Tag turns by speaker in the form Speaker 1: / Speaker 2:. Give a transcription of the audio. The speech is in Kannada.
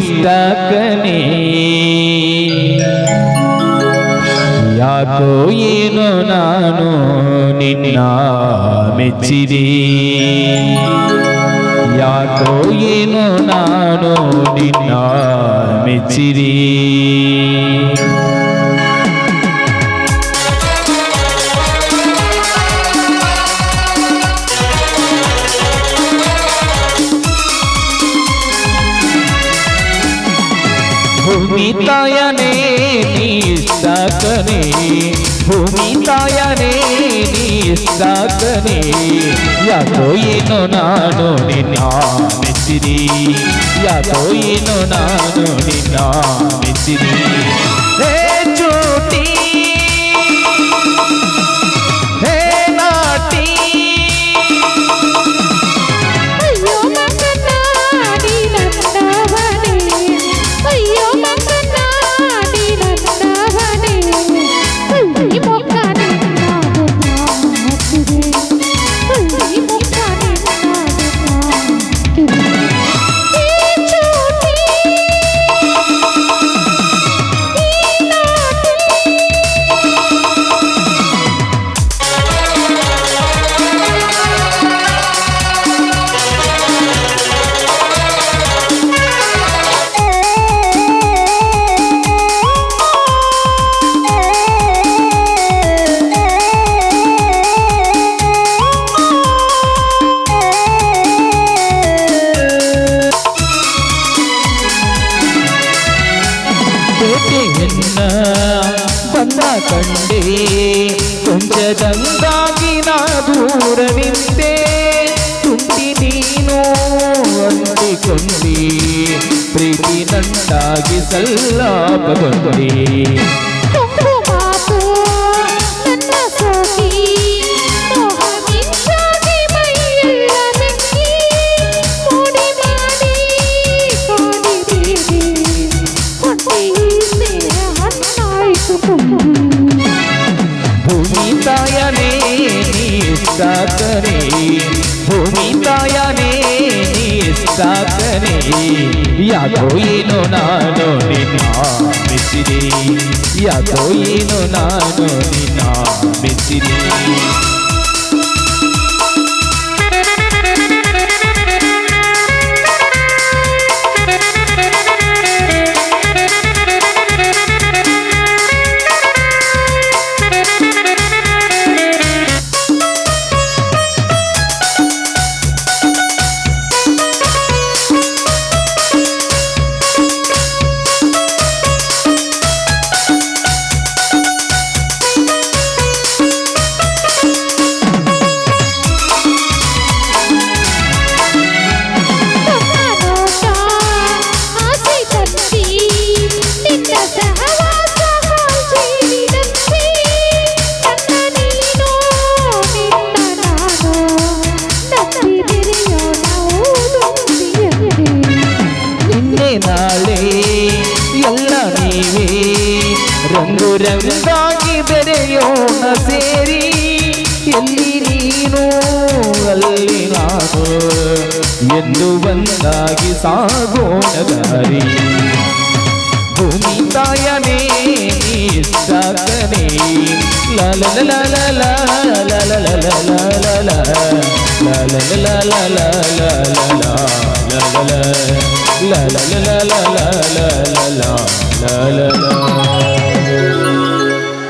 Speaker 1: దిష్టకని యాకో ఏను నాను నిన్న మెచ్చిది. యాకో ఏను నాను నిన్న మెచ్చిది. भूमि तयने सकने भूमि तयने सकने या कोई नो नानो निश्री या तो ये नो नानो निश्री ಕೋಟೆಯನ್ನ ಬಂದ ಕಂಡೆ ಕೊಂಚದಂಗಾಗಿ ನಾ ದೂರ ನಿಂತೆ ತುಂಟಿ ನೀನು ಅಂದಿಕೊಂಡಿ ಪ್ರೀತಿ ನಂಟಾಗಿ ಸಲ್ಲಾಪಗೊಂಡಿ. নিস্তাতনে ভূমি দয়ানে নিস্তাতনে ইয়াদইনো নানো নিনা মিসিরে ইয়াদইনো নানো নিনা মিসিরে ರಂಗಾಗಿ ಬೆರೆಯೋಣ ಸೇರಿ ಎಲ್ಲಿ ನೀನು ಅಲ್ಲಿ ನಾನು ಎಂದು ಒಂದಾಗಿ ಸಾಗೋಣ ದಾರಿ ಭೂಮಿ ತಾಯನೇ ಸಾಕನೆ ಲಲ ಲಲ ಲಲ ಲಲ ಲಲ ಲಲ ಲಲ ಲಲ ಲಲ ಲ